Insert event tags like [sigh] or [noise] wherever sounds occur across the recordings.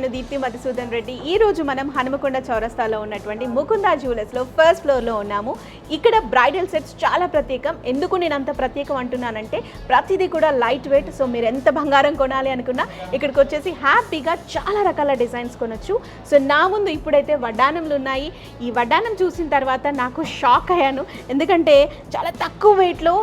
నేను దీప్తి మధుసూదన్ రెడ్డి. ఈ రోజు మనం హనుమకొండ చౌరస్తాలో ఉన్నటువంటి ముకుంద జ్యువెలర్స్లో ఫస్ట్ ఫ్లోర్లో ఉన్నాము. ఇక్కడ బ్రైడల్ సెట్స్ చాలా ప్రత్యేకం. ఎందుకు నేను అంత ప్రత్యేకం అంటున్నానంటే ప్రతిదీ కూడా లైట్ వెయిట్ సో మీరు ఎంత బంగారం కొనాలి అనుకున్నా ఇక్కడికి వచ్చేసి హ్యాపీగా చాలా రకాల డిజైన్స్ కొనొచ్చు. సో నా ముందు ఇప్పుడైతే వడ్డానంలు ఉన్నాయి. ఈ వడ్డానం చూసిన తర్వాత నాకు షాక్ అయ్యాను. ఎందుకంటే చాలా తక్కువ వెయిట్లో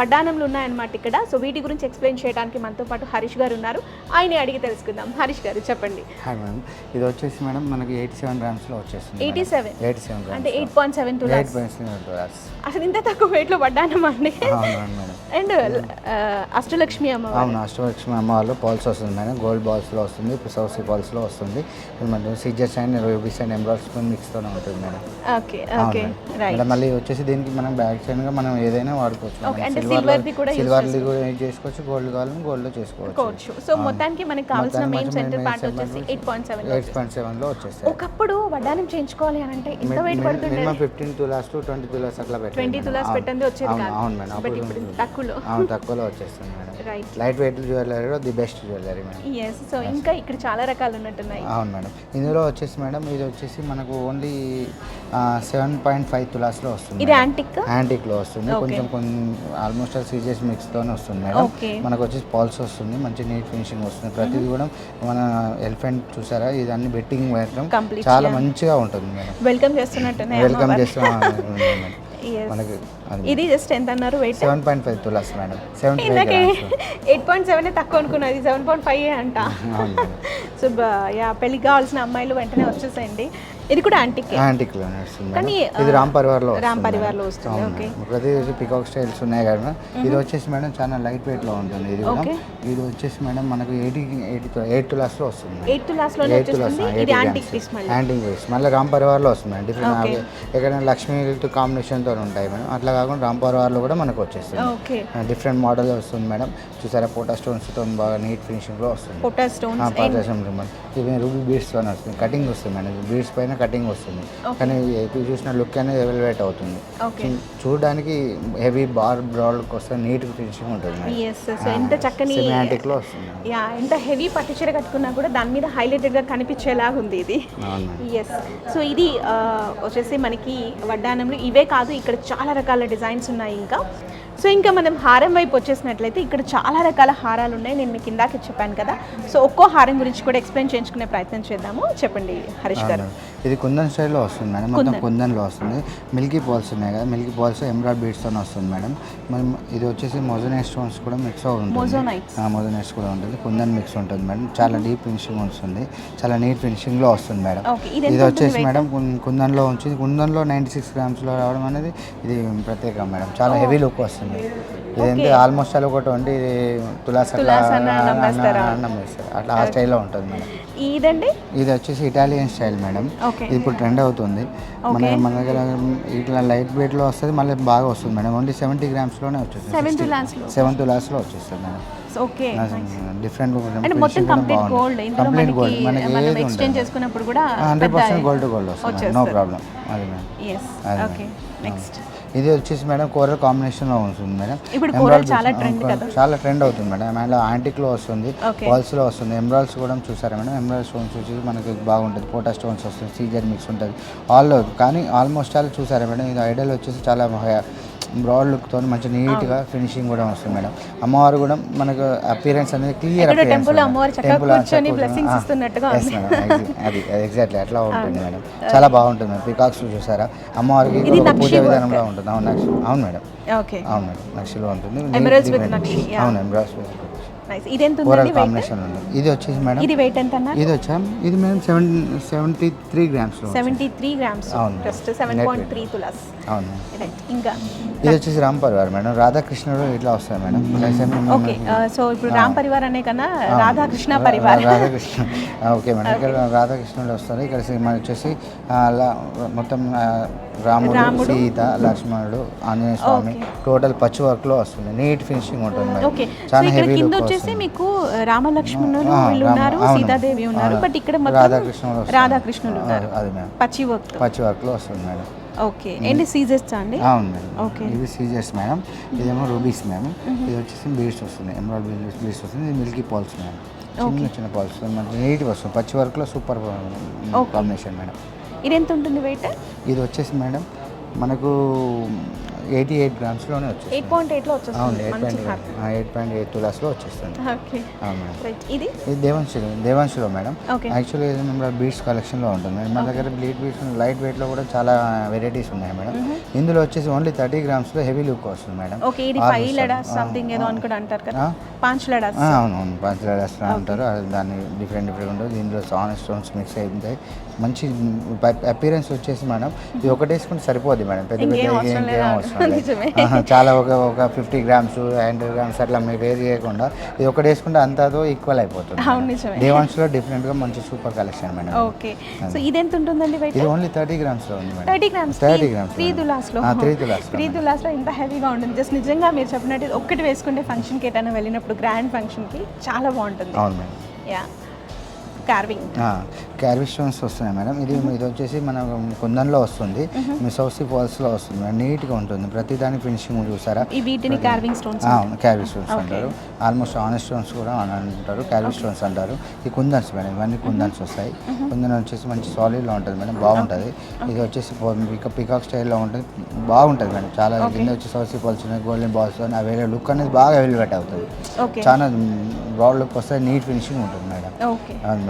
వడ్డానంలు ఉన్నాయన్నమాట ఇక్కడ. సో వీటి గురించి ఎక్స్ప్లెయిన్ చేయడానికి మనతో పాటు హరీష్ గారు ఉన్నారు. ఆయనే అడిగి తెలుసుకుందాం. హరీష్ గారు చెప్పండి. హాయ్ మేడం ఇది వచ్చేసి మేడం మనకి ఎయిటీ సెవెన్ గ్రామ్స్లో వచ్చేస్తుంది ఎయిటీ సెవెన్ ఎయిటీ సెవెన్ అంటే eight point seven two eight point seven grams అసలు ఇంత తక్కువ వెయిట్లో వడ్డానం అండి. అండ్ అష్టలక్ష్మి అమ్మవారు అవును అష్టలక్ష్మి అమ్మవారిలో పాల్స్ వస్తుంది మేడం గోల్డ్ బాల్స్లో వస్తుంది సౌసీ బాల్స్లో వస్తుంది. మన సీజర్స్ అండ్ రూబీస్ అండ్ ఎంబ్రాయిడ్స్ మిక్స్తోనే ఉంటుంది మేడం ఓకే ఓకే. రైట్ మళ్ళీ వచ్చేసి దీనికి మనం బ్యాక్ సైడ్గా మనం ఏదైనా వాడుకోవచ్చు సిల్వర్ది కూడా చేసుకోవచ్చు. గోల్డ్ కావాలని గోల్డ్లో చేసుకోవచ్చు. సో మొత్తానికి మనకి కావాల్సిన మెయిన్ సెంటర్ పార్ట్ వచ్చేసి eight point seven eight point సెవెన్లో వచ్చేస్తాయి. ఒకప్పుడు వడ్డానం చేయించుకోవాలి అని అంటే ఎంత weight పడుతుండే minimum fifteen tolas to twenty tolas అట్లా పెట్టండి ట్వంటీ. తులాస్. పెట్టండి వచ్చేది అవును, మేడం. తక్కువలో. అవును తక్కువలో వచ్చేస్తుంది madam. Right light weight జ్యువెలరీలో the best jewellery madam yes so ఇంకా ఇక్కడ చాలా రకాలు ఉన్నట్టున్నాయి. అవును మేడం ఇందులో వచ్చేసి మేడం ఇది వచ్చేసి మనకు ఓన్లీ సెవెన్ పాయింట్ ఫైవ్ తులాస్లో వస్తుంది ఇది యాంటిక్ యాంటిక్లో వస్తుంది. కొంచెం కొన్ని ఆల్మోస్ట్ సీజెస్ మిక్స్తోనే వస్తుంది మేడం. మనకు వచ్చేసి పాల్స్ వస్తుంది మంచి నీట్ ఫినిషింగ్ వస్తుంది. ప్రతిదీ కూడా మన ఎలిఫెంట్ చూసారా? ఇది అన్ని బెట్టింగ్ మాత్రం చాలా. మంచిగా ఉంటుంది మేడం వెల్కమ్ చేస్తున్నట్టున్నాయి వెల్కమ్ అమ్మవారు. [laughs] మనకి ఇది జస్ట్ ఎంత అన్నారు weight seven point five tolas madam. Seven ఇందాకే ఎయిట్ పాయింట్ సెవెన్ తక్కువ అనుకున్నది సెవెన్ పాయింట్ ఫైవ్ అంట. [laughs] సో [laughs] యా పెళ్ళికి కావాల్సిన అమ్మాయిలు వెంటనే వచ్చేసేయండి. ఇది కూడా యాంటిక్ యాంటిక్లో వస్తుంది కానీ. ఇది రామ్ పరివార్లో రామ్ వస్తుంది పరివార్లో మేడం. వస్తుంది. మేడం. ప్రతి పికాక్ స్టైల్స్ ఉన్నాయి కదా. ఇది వచ్చేసి మేడం చాలా లైట్ వెయిట్లో ఉంటుంది ఇది కూడా. ఇది వచ్చేసి మేడం మనకు ఎయిటీ ఎయిటీ ఎయిట్ తులాస్లో వస్తుంది మేడం. ఎయిత్ క్లాస్లోనే ఎయిట్ తులాస్ వచ్చేస్తుంది. ఇది యాంటిక్ పీస్ మళ్ళీ. యాంటిక్ పీస్ మళ్ళీ రామ్ పరివార్లో వస్తుంది మేడం. డిఫరెంట్. ఎక్కడైనా లక్ష్మీ కాంబినేషన్తో ఉంటాయి మేడం. అట్లా కాకుండా రామ్ పరివార్లో కూడా మనకు వచ్చేస్తుంది. ఓకే డిఫరెంట్ మోడల్ వస్తుంది మేడం. చూసారా పోటా స్టోన్స్తో బాగా నీట్ ఫినిషింగ్లో వస్తుంది. పొటా స్టోన్స్ ఇది రూబీ బీడ్స్తో వస్తుంది. కటింగ్ వస్తుంది మేడం. బీడ్స్ పైన కటింగ్ వస్తుంది. కానీ ఎప్పుడు చూసిన లుక్ అనేది ఎలివేట్ అవుతుంది. చూడడానికి హెవీ బార్ బ్రాడ్ వస్తే నీట్ ఫినిషింగ్ ఉంటుంది ఎంత చక్కని సెమియాంటిక్లో వస్తుంది యా ఎంత హెవీ పట్టు చీర కట్టుకున్నా కూడా దాని మీద హైలైటెడ్గా కనిపించేలాగా ఉంది ఇది. ఎస్ సో ఇది వచ్చేసి మనకి వడ్డానంలో ఇవే కాదు ఇక్కడ చాలా రకాల డిజైన్స్ ఉన్నాయి ఇంకా. సో ఇంకా మనం హారం వైపు వచ్చేసినట్లయితే ఇక్కడ చాలా రకాల హారాలు ఉన్నాయి. నేను మీకు ఇందాక చెప్పాను కదా. సో ఒక్కో హారం గురించి కూడా ఎక్స్ప్లెయిన్ చేయించుకునే ప్రయత్నం చేద్దాము. చెప్పండి హరీష్ గారు. ఇది కుందన్ స్టైల్లో వస్తుంది మేడం. మొత్తం కుందన్లో వస్తుంది. మిల్కీ బాల్స్ ఉన్నాయి కదా. మిల్కీ బాల్స్ ఎమ్రాయిడ్ బీడ్స్తో వస్తుంది మేడం. మనం ఇది వచ్చేసి మొజనైట్ స్టోన్స్ కూడా మిక్స్ ఉంటుంది. మొజనైట్స్. కూడా ఉంటుంది. కుందన్ మిక్స్ ఉంటుంది మేడం. చాలా డీప్ ఫినిషింగ్ వస్తుంది. చాలా నీట్ ఫినిషింగ్లో వస్తుంది మేడం. ఇది వచ్చేసి మేడం కుందన్లో ఉంచి కుందన్లో నైంటీ సిక్స్ గ్రామ్స్లో రావడం అనేది ఇది ప్రత్యేకం మేడం. చాలా హెవీ లుక్ వస్తుంది ఇదంటే ఆల్మోస్ట్ అలా ఒక ట్వంటీ తులాస్ అట్లా అన్న అట్లా ఆ స్టైల్లో ఉంటుంది మేడం. ఇదండి? ఇది వచ్చేసి ఇటాలియన్ స్టైల్ మేడం. ఇది ఇప్పుడు ట్రెండ్ అవుతుంది. మన మన దగ్గర ఇట్లా లైట్ వెయిట్లో వస్తుంది మళ్ళీ బాగా వస్తుంది మేడం. ఓన్లీ సెవెంటీ గ్రామ్స్లోనే వచ్చేస్తుంది. సెవెన్ టు లాస్ట్లో. సెవెంత్ లాస్ట్లో వచ్చేస్తుంది మేడం. ఓకే డిఫరెంట్ మొత్తం కంప్లీట్ గోల్డ్ కంప్లీట్ గోల్డ్ మనకి మనకి మనం ఏది ఎక్స్చేంజ్ ఉండదు. చేసుకున్నప్పుడు కూడా హండ్రెడ్ పర్సెంట్ గోల్డ్ గోల్డ్ వస్తుంది నో ప్రాబ్లం అది మేడం. ఓకే నెక్స్ట్ ఇది వచ్చేసి మేడం కోరల్ కాంబినేషన్లో ఉంటుంది మేడం. ఇప్పుడు చాలా ట్రెండ్ చాలా ట్రెండ్ అవుతుంది మేడం. అండ్ యాంటిక్లో వస్తుంది. బాల్స్లో వస్తుంది ఎమరాల్డ్స్ కూడా చూసారా మేడం? ఎమరాల్డ్ స్టోన్స్ వచ్చి మనకి బాగుంటుంది పోటా స్టోన్స్ వస్తుంది సీజర్ మిక్స్ ఉంటుంది ఆల్ కానీ ఆల్మోస్ట్ ఆల్ చూసారా మేడం? ఇది ఐడల్ వచ్చేసి చాలా బ్రాడ్ లుక్తో మంచి నీట్గా ఫినిషింగ్ కూడా వస్తుంది మేడం. అమ్మవారు కూడా మనకు అపియరెన్స్ అనేది క్లియర్ ఎక్కడో temple లో అమ్మవారు చక్కగా కూర్చొని blessings ఇస్తున్నట్టుగా ఉంది. అది ఎగ్జాక్ట్లీ అట్లా [laughs] ఉంటుంది మేడం. చాలా బాగుంటుంది మేడం. పికాక్స్ చూసారా? అమ్మవారికి పూజ. విధానంలో ఉంటుంది. అవును నక్షి అవును మేడం. ఓకే. అవును మేడం నక్షిలో ఉంటుంది. అవును వెయిట్ కాంబినేషన్ ఉంది ఇది వచ్చేసి మేడం ఇది వెయిట్ ఎంత ఇది వచ్చా? ఇది మేడం సెవెన్ సెవెంటీ త్రీ గ్రామ్స్లో సెవెంటీ త్రీ గ్రామ్స్ అవును. Just seven point three tolas. అవును. ఇంకా ఇది వచ్చేసి రామ్ పరివార్ మేడం. రాధాకృష్ణుడు ఇట్లా వస్తాయి మేడం. ఓకే సో ఇప్పుడు రామ్ పరివార్ అనే కన్నా రాధాకృష్ణ పరివార్. రాధాకృష్ణ. Okay madam. ఇక్కడ రాధాకృష్ణుడు వస్తారు. ఇక్కడ సి- మనకి వచ్చేసి మొత్తం రాముడు సీత లక్ష్మణుడు ఆంజనేయ స్వామి టోటల్ పచ్చి వర్క్లో వస్తుంది. నీట్ ఫినిషింగ్ ఉంటుంది మేడం. ఓకే చాలా హెవీ కింద వచ్చేసి మీకు రామలక్ష్మణులు వీళ్ళు ఉన్నారు. సీతాదేవి ఉన్నారు. బట్ ఇక్కడ రాధాకృష్ణుడు ఉన్నారు. అది మేడం. పచ్చి వర్క్. పచ్చి వర్క్లో వస్తుంది మేడం. ఓకే. ఏంటి సీజర్స్ అండి? అవును మేడం ఓకే. ఇవి సీజర్స్ మేడం. ఇదేమో రూబీస్ మేడం. ఇది వచ్చేసి బీడ్స్ వస్తుంది. ఎమరాల్డ్ బీడ్స్ వస్తుంది. ఇది మిల్కీ పాల్స్ మేడం. చిన్న చిన్న పాల్స్. నీట్గా వస్తుంది. పచ్చి వర్క్లో సూపర్ కాంబినేషన్ మేడం. ఇది ఎంత ఉంటుంది వెయిట్ ఇది వచ్చేసి మేడం మనకు ఎయిటీ ఎయిట్ గ్రామ్స్లోనే వచ్చేస్తుంది. ఎయిట్ పాయింట్ ఎయిట్లో వచ్చేస్తుంది. Eight point eight point eight తులాస్లో వచ్చేస్తుంది. ఇది? ఇది దేవాంశులో దేవాంశులో మేడం. యాక్చువల్లీ ఇది మన బీడ్స్ కలెక్షన్లో ఉంటుంది. మేడం మన దగ్గర బ్లీడ్ బీడ్స్ లైట్ వెయిట్లో కూడా చాలా వెరైటీస్ ఉన్నాయి మేడం. ఇందులో వచ్చేసి ఓన్లీ థర్టీ గ్రామ్స్లో హెవీ లుక్ వస్తుంది మేడం. ఓకే ఇది ఫైవ్ లడాస్ సంథింగ్ ఏదో ఆ. అని కూడా అంటారు కదా? పాంచ్ లడాస్. ఆ, అవును అవును పంచదార అంటారు. దాన్ని డిఫరెంట్ డిఫరెంట్ ఉంటుంది. దీనిలో సాన్ స్టోన్స్ మిక్స్ అయి ఉంటాయి మంచి అపీరెన్స్ వచ్చేసి మేడం ఇది ఒకటి వేసుకుంటే సరిపోద్ది మేడం. పెద్ద పెద్ద ఇంకేం అవసరం చాలా ఒక ఒక ఫిఫ్టీ గ్రామ్స్ హండ్రెడ్ గ్రామ్స్ అట్లా మీరు వేరు చేయకుండా ఇది ఒకటి వేసుకుంటే అంతతో ఈక్వల్ అయిపోతుంది దేవాన్స్లో డిఫరెంట్గా మంచి super collection madam. Okay. So ఇది ఎంత ఉంటుందండి ఇది ఓన్లీ థర్టీ గ్రామ్స్లో ఉంది madam. Thirty grams. 30 grams three ఆ, three తులాస్లో త్రీ మేడం. తులాస్లో ఇంత హెవీగా ఉంటుంది. జస్ట్ నిజంగా మీరు చెప్పినట్టు ఇది ఒక్కటి వేసుకుంటే ఫంక్షన్కి ఎటైనా వెళ్ళినప్పుడు గ్రాండ్ ఫంక్షన్కి చాలా బాగుంటుంది. అవును మేడం. యా కార్వింగ్ స్టోన్స్ వస్తున్నాయి మేడం. ఇది ఇది వచ్చేసి మన కుందన్లో వస్తుంది. మీ సౌసీ ఫాల్స్లో వస్తుంది మేడం. నీట్గా ఉంటుంది. ప్రతి దానికి ఫినిషింగ్ చూసారా? వీటిని కార్వింగ్ స్టోన్స్ క్యారీ స్టోన్స్ అంటారు. ఆల్మోస్ట్ ఆనెస్ట్ స్టోన్స్ కూడా అని అంటారు. క్యారీ స్టోన్స్ అంటారు. ఈ కుందన్స్ మేడం ఇవన్నీ కుందన్స్ వస్తాయి. కుందన్ వచ్చేసి మంచి సాలిడ్లో ఉంటుంది మేడం. బాగుంటుంది. ఇది వచ్చేసి పిక పికాక్ స్టైల్లో ఉంటుంది. బాగుంటుంది మేడం. చాలా కింద వచ్చి సౌసీ ఫాల్స్ ఉన్నాయి గోల్డెన్ బాల్స్ వేరే లుక్ అనేది బాగా ఎలివేట్ అవుతుంది. చాలా బ్రాడ్ లుక్ వస్తుంది నీట్ ఫినిషింగ్ ఉంటుంది మేడం.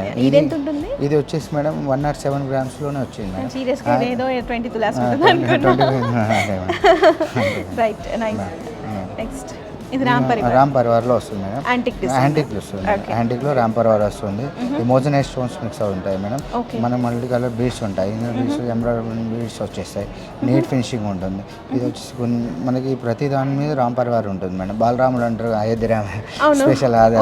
మేడం. ఇది ఎంత ఉంటుంది ఇది వచ్చేసి మేడం వన్ నాట్ సెవెన్ గ్రామ్స్లోనే వచ్చింది మేడం. సీరియస్గా ఏదో ట్వంటీ తులాస్ ఆ, ఉంటుంది అనుకున్నా. 20 [laughs] అదే మేడం. రైట్ నైస్ నెక్స్ట్ ఇది రామ్ పరివార్. రామ్ పరివార్లో వస్తుంది మేడం. యాంటిక్ డిజైన్ యాంటిక్ వస్తుంది యాంటిక్లో రామ్ పరివార్ వస్తుంది. ఈ మోజనైజ్ స్టోన్స్ మిక్స్ అవి ఉంటాయి మేడం. మన మల్టీ కలర్ బీడ్స్ ఉంటాయి. బీడ్స్ ఎంబ్రాయిడరీ బీడ్స్ వచ్చేస్తాయి. నీట్ ఫినిషింగ్ ఉంటుంది. ఇది వచ్చేసి కొన్ని మనకి ప్రతి దాని మీద రామ్ పరివార్ ఉంటుంది మేడం. బాలరాముడు అంటారు అయోధ్య రామ. స్పెషల్ అదే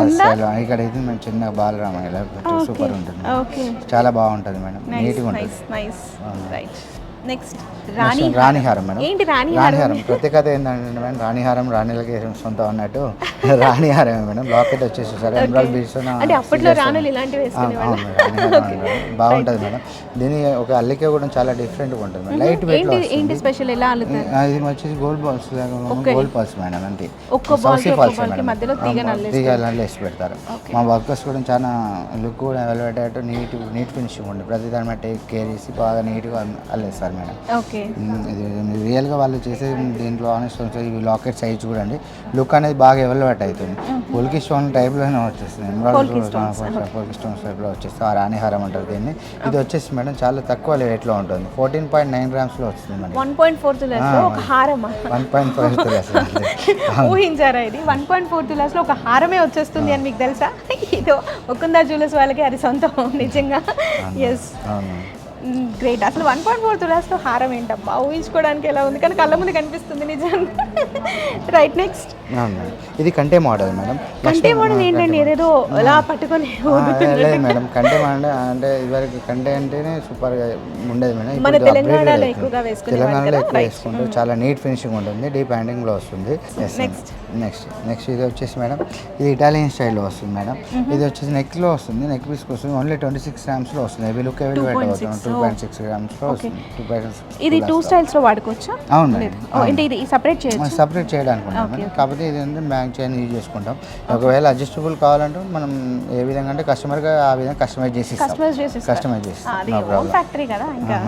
ఇక్కడ అయితే మేము చిన్న బాలరామ ఇలా సూపర్ ఉంటుంది చాలా బాగుంటుంది మేడం. నీట్గా ఉంటుంది. నెక్స్ట్ రాణి రాణిహారం మేడం. ఏంటి రాణి రాణిహారం ప్రత్యేకత ఏంటంటే మేడం రాణిహారం రాణిలకి సొంతం అన్నట్టు రాణిహారమే మేడం. లాకెట్ వచ్చేసి సార్ ఎమరాల్డ్ బీడ్స్ అంటే అప్పట్లో రాణులు ఇలాంటివి బాగుంటుంది మేడం. దీని ఒక అల్లిక కూడా చాలా డిఫరెంట్గా ఉంటుంది మేడం. లైట్ వెయిట్ ఏంటి ఏంటి స్పెషల్ ఎలా అల్లుతారు? ఇది వచ్చేసి gold balls gold balls madam అంతే. ఒక్క ఒక్క ఫాల్స్ మేడం. మధ్యలో నల్లేసి పెడతారు. మా వర్కర్స్ కూడా చాలా లుక్ కూడా ఎలివేట్ అయ్యేట్టు నీట్ నీట్ ఫినిషింగ్ ఉంటుంది. ప్రతి దాని టేక్ కేర్ చేసి బాగా నీట్గా అల్లేస్తారు. మేడం. ఓకే. ఇది రియల్గా వాళ్ళు చేసే దీంట్లో ఆనెస్ట్ ఇవి లాకెట్ సైజ్ చూడండి. లుక్ అనేది బాగా ఎవల్వేట్ అవుతుంది. పొలికి స్టోన్ టైప్లోనే వచ్చేస్తుంది. పొలికి స్టోన్స్ టైప్లో వచ్చేస్తుంది. రాణిహారం అంటారు దీన్ని. ఇది వచ్చేసి మేడం చాలా తక్కువ రేట్లో ఉంటుంది. ఫోర్టీన్ పాయింట్ నైన్ గ్రామ్స్లో వస్తుంది madam. One point four tolas ఒక హారమా? వన్ పాయింట్ ఫైవ్ అసలు ఊహించారా ఇది? వన్ పాయింట్ ఫోర్ తులాస్లో ఒక హారమే వచ్చేస్తుంది అని మీకు తెలుసా? [laughs] ఇదో ఒకుందా జ్యువెలర్స్ వాళ్ళకి అది సొంతం నిజంగా. ఎస్ అవును గ్రేట్ అసలు వన్ పాయింట్ ఫోర్ తులాస్తో హారం ఏంటబ్బా ఊహించుకోవడానికి ఎలా ఉంది? కానీ కళ్ళ ముందు కనిపిస్తుంది నిజంగా. [laughs] రైట్ నెక్స్ట్ మేడం ఇది కంటే మోడల్ మేడం. కంటే మోడల్ ఏంటండి? ఏదేదో అలా పట్టుకొని లేదు మేడం. కంటే అంటే అంటే ఇదివరకు కంటే అంటేనే సూపర్గా ఉండేది మేడం. మన తెలంగాణలో. ఎక్కువగా తెలంగాణలో? ఎక్కువ. వేసుకుంటారు. చాలా నీట్ ఫినిషింగ్ ఉంటుంది. డీప్ హ్యాండింగ్లో వస్తుంది. Next. నెక్స్ట్ నెక్స్ట్ ఇది వచ్చేసి మేడం ఇది ఇటాలియన్ స్టైల్లో వస్తుంది మేడం. ఇది వచ్చేసి నెక్లో వస్తుంది. నెక్ పీస్కి వస్తుంది. ఓన్లీ ట్వంటీ సిక్స్ గ్రామ్స్లో వస్తుంది. హెవీ లుక్ హెవీ వెయిట్ అవుతుంది. టూ పాయింట్ సిక్స్ గ్రామ్స్లో వస్తుంది. టూ పాయింట్ ఇది టూ స్టైల్స్లో. వాడుకోవచ్చా? అవును లేదు. ఓ, అంటే ఇది సపరేట్ చేయొచ్చు? సపరేట్ చేయడానికి మేడం. కాకపోతే ఇది ఏంటంటే బ్యాంక్ చైన్ యూజ్ చేసుకుంటాం. ఒకవేళ అడ్జస్టబుల్ కావాలంటే మనం ఏ విధంగా అంటే కస్టమర్గా ఆ విధంగా కస్టమైజ్ చేసి కస్టమైజ్ చేసి కస్టమైజ్ చేసి అది ఓన్ ఫ్యాక్టరీ కదా ఇంకా.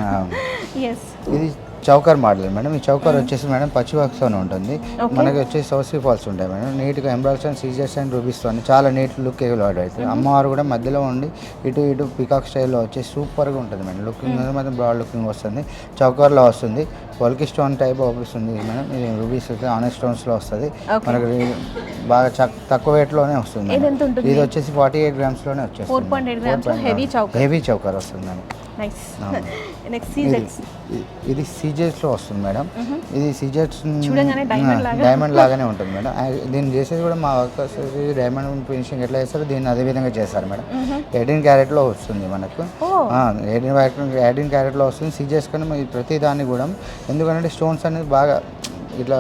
ఎస్ ఇది చౌకర్ మోడల్ మేడం. ఈ చౌకర్ వచ్చేసి మేడం పచ్చి వర్క్స్తోనే ఉంటుంది. మనకి వచ్చేసి సౌసీ ఫాల్స్ ఉంటాయి మేడం. నీట్గా ఎంబ్రాయిడ్స్ అండ్ సీజర్స్ అండ్ రూబీస్తో చాలా నీట్ లుక్ ఎగులాడు అవుతుంది అమ్మవారు కూడా మధ్యలో ఉండి ఇటు ఇటు పికాక్ స్టైల్లో వచ్చేసి సూపర్గా ఉంటుంది మేడం. లుకింగ్ మాత్రం బ్రాడ్ లుకింగ్ వస్తుంది. చౌకర్లో వస్తుంది. పొలికి స్టోన్ టైప్ వస్తుంది మేడం. ఇది రూబీస్ ఆనెస్ట్ స్టోన్స్లో వస్తుంది. మనకి బాగా తక్కువ వెయిట్లోనే వస్తుంది ఇది వచ్చేసి ఫార్టీ ఎయిట్ గ్రామ్స్లోనే వచ్చేస్తుంది. హెవీ చౌక హెవీ చౌకర్ వస్తుంది మేడం. [laughs] సీజెట్స్. ఇది- సీజెట్స్లో వస్తుంది మేడం. ఇది సీజెట్స్. డైమండ్ లాగానే ఉంటుంది మేడం. దీన్ని చేసేది కూడా మా వర్కర్స్ డైమండ్ ఫినిషింగ్ ఎట్లా చేస్తారో దీన్ని అదే విధంగా చేస్తారు మేడం. ఎయిటీన్ క్యారెట్లో వస్తుంది మనకు. ఎయిటీన్ ఎయిటీన్ క్యారెట్లో వస్తుంది. సీజెస్ కానీ ప్రతి దాన్ని కూడా ఎందుకంటే స్టోన్స్ అనేది బాగా ఇట్లా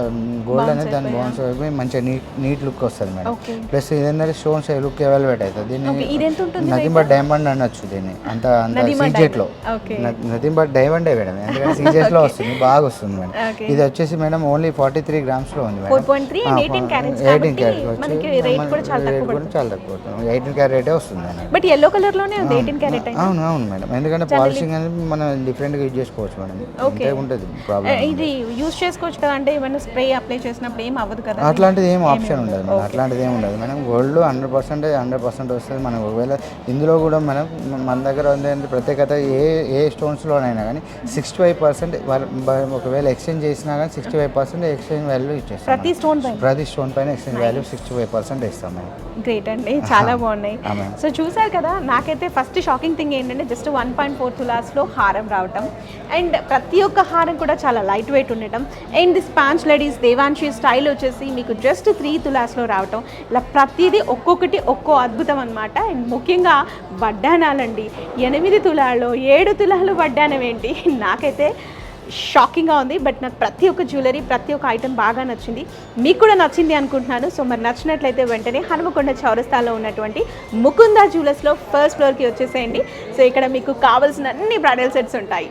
గోల్డ్ అనేది దాని బౌన్స్ అయిపోయి మంచిగా నీట్ నీట్ లుక్ వస్తుంది మేడం. ఓకే ప్లస్ ఇదేంటంటే స్టోన్స్ లుక్ అవైలబుల్ అవుతుంది. ఓకే దీన్ని నథింగ్ బట్ డైమండ్ అనొచ్చు దీన్ని. అంత అంత Nothing but సీజెట్లో. diamond. Okay. నథింగ్ బట్ డైమండే మేడం. ఎందుకంటే సీజెట్ [laughs] లో వస్తుంది బాగా వస్తుంది మేడం. ఇది వచ్చేసి మేడం ఓన్లీ ఫార్టీ త్రీ గ్రామ్స్లో ఉంది అండ్ ఎయిటీన్ క్యారెట్ రేట్ కూడా చాలా తక్కువ ఎయిటీన్ క్యారెటే వస్తుంది మేడం. బట్ ఎల్లో కలర్లోనే ఉంది ఎయిటీన్ క్యారెట్ అవును అవును మేడం. ఎందుకంటే పాలిషింగ్ అనేది మనం డిఫరెంట్గా యూజ్ చేసుకోవచ్చు మేడం. అంతే ఉంటుంది ప్రాబ్లం ఇది యూస్ చేసుకోవచ్చు కదా అంటే ఏమైనా స్ప్రే అప్లై చేసినప్పుడు ఏం అవ్వదు కదా? అట్లాంటిది ఏం ఆప్షన్ ఉండదు మేడం. అట్లాంటిది ఏం ఉండదు మనం gold hundred percent hundred percent వస్తుంది మనం ఒకవేళ ఇందులో కూడా మనం మన దగ్గర ఉంది ప్రత్యేకత ఏ ఏ స్టోన్స్లోనైనా కానీ సిక్స్టీ ఫైవ్ పర్సెంట్ ఒకవేళ ఎక్స్చేంజ్ చేసినా కానీ sixty five percent exchange value ఇచ్చేస్తాం ప్రతి స్టోన్ పైన? ప్రతి స్టోన్ పైన exchange value sixty five percent ఇస్తాం మేము గ్రేట్ అండి. చాలా బాగున్నాయి. [laughs] సో చూసారు కదా నాకైతే ఫస్ట్ షాకింగ్ థింగ్ ఏంటంటే జస్ట్ వన్ పాయింట్ ఫోర్ తులాస్లో హారం రావటం. అండ్ ప్రతి ఒక్క హారం కూడా చాలా లైట్ వెయిట్ ఉండటం అండ్ ది స్పాన్స్ లేడీస్ దేవాన్షి స్టైల్ వచ్చేసి మీకు జస్ట్ త్రీ తులాస్లో రావటం. ఇలా ప్రతిదీ ఒక్కొక్కటి ఒక్కో అద్భుతం అనమాట అండ్ ముఖ్యంగా వడ్డానాలండి. ఎనిమిది తులాల్లో ఏడు తులాలు వడ్డానం ఏంటి? నాకైతే షాకింగ్గా ఉంది. బట్ నాకు ప్రతి ఒక్క జ్యువెలరీ ప్రతి ఒక్క ఐటెం బాగా నచ్చింది. మీకు కూడా నచ్చింది అనుకుంటున్నాను. సో మరి నచ్చినట్లయితే వెంటనే హనుమకొండ చౌరస్తాలో ఉన్నటువంటి ముకుందా జ్యువెలర్స్లో ఫస్ట్ ఫ్లోర్కి వచ్చేసేయండి. సో ఇక్కడ మీకు కావాల్సిన అన్ని బ్రైడల్ సెట్స్ ఉంటాయి.